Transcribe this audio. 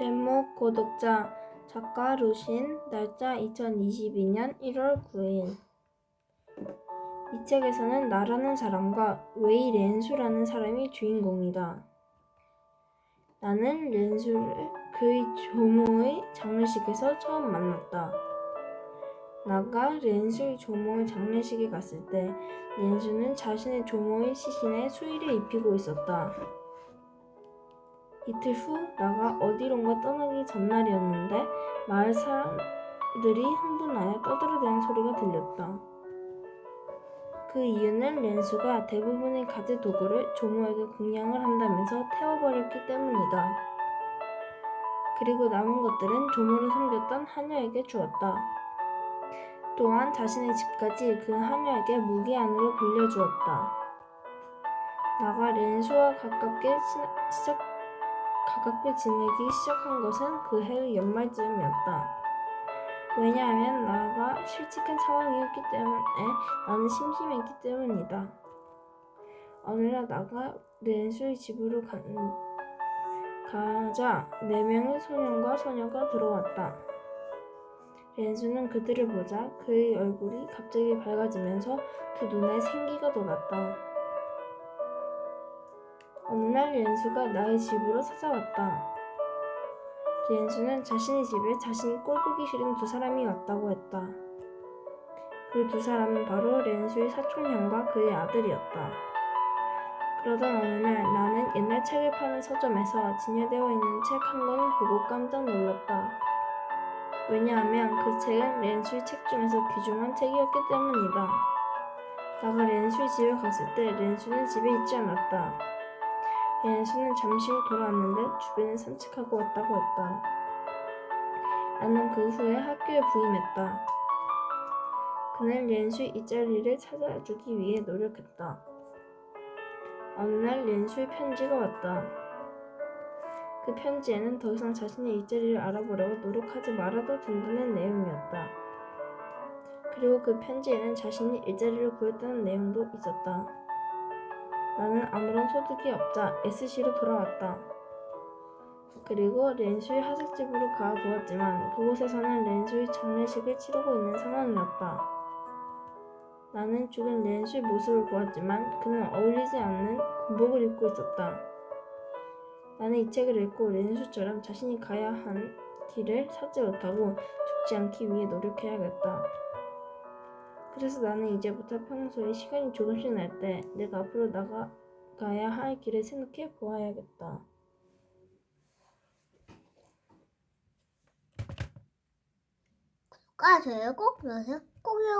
제목 고독자 작가 루신 날짜 2022년 1월 9일 이 책에서는 나라는 사람과 웨이 렌수라는 사람이 주인공이다. 나는 렌수를 그의 조모의 장례식에서 처음 만났다. 나가 렌수의 조모의 장례식에 갔을 때 렌수는 자신의 조모의 시신에 수의를 입히고 있었다. 이틀 후 나가 어디론가 떠나기 전날이었는데 마을 사람들이 흥분하여 떠들어대는 소리가 들렸다. 그 이유는 렌수가 대부분의 가재 도구를 조모에게 공양을 한다면서 태워버렸기 때문이다. 그리고 남은 것들은 조모를 섬겼던 하녀에게 주었다. 또한 자신의 집까지 그 하녀에게 무기 안으로 빌려주었다. 나가 렌수와 가깝게 시- 시작 가깝게 지내기 시작한 것은 그 해의 연말쯤이었다. 왜냐하면 나가 실직한 상황이었기 때문에 나는 심심했기 때문이다. 어느 날 나가 렌수의 집으로 간, 가자 네 명의 소년과 소녀가 들어왔다. 렌수는 그들을 보자 그의 얼굴이 갑자기 밝아지면서 두 눈에 생기가 돌았다. 어느 날 렌수가 나의 집으로 찾아왔다. 렌수는 자신의 집에 자신이 꼴보기 싫은 두 사람이 왔다고 했다. 그 두 사람은 바로 렌수의 사촌형과 그의 아들이었다. 그러던 어느 날 나는 옛날 책을 파는 서점에서 진열되어 있는 책 한 권을 보고 깜짝 놀랐다. 왜냐하면 그 책은 렌수의 책 중에서 귀중한 책이었기 때문이다. 나가 렌수의 집에 갔을 때 렌수는 집에 있지 않았다. 렌수는 잠시 후 돌아왔는데 주변을 산책하고 왔다고 했다. 나는 그 후에 학교에 부임했다. 그는 렌수의 일자리를 찾아주기 위해 노력했다. 어느 날 렌수의 편지가 왔다. 그 편지에는 더 이상 자신의 일자리를 알아보려고 노력하지 말아도 된다는 내용이었다. 그리고 그 편지에는 자신이 일자리를 구했다는 내용도 있었다. 나는 아무런 소득이 없자 SC로 돌아왔다. 그리고 렌수의 하숙집으로 가 보았지만 그곳에서는 렌수의 장례식을 치르고 있는 상황이었다. 나는 죽은 렌수의 모습을 보았지만 그는 어울리지 않는 군복을 입고 있었다. 나는 이 책을 읽고 렌수처럼 자신이 가야 한 길을 찾지 못하고 죽지 않기 위해 노력해야겠다. 그래서 나는 이제부터 평소에 시간이 조금씩 날 때 내가 앞으로 나가야 할 길을 생각해 보아야겠다. 구독과 좋아요 꼭 눌러주세요. 꼭요.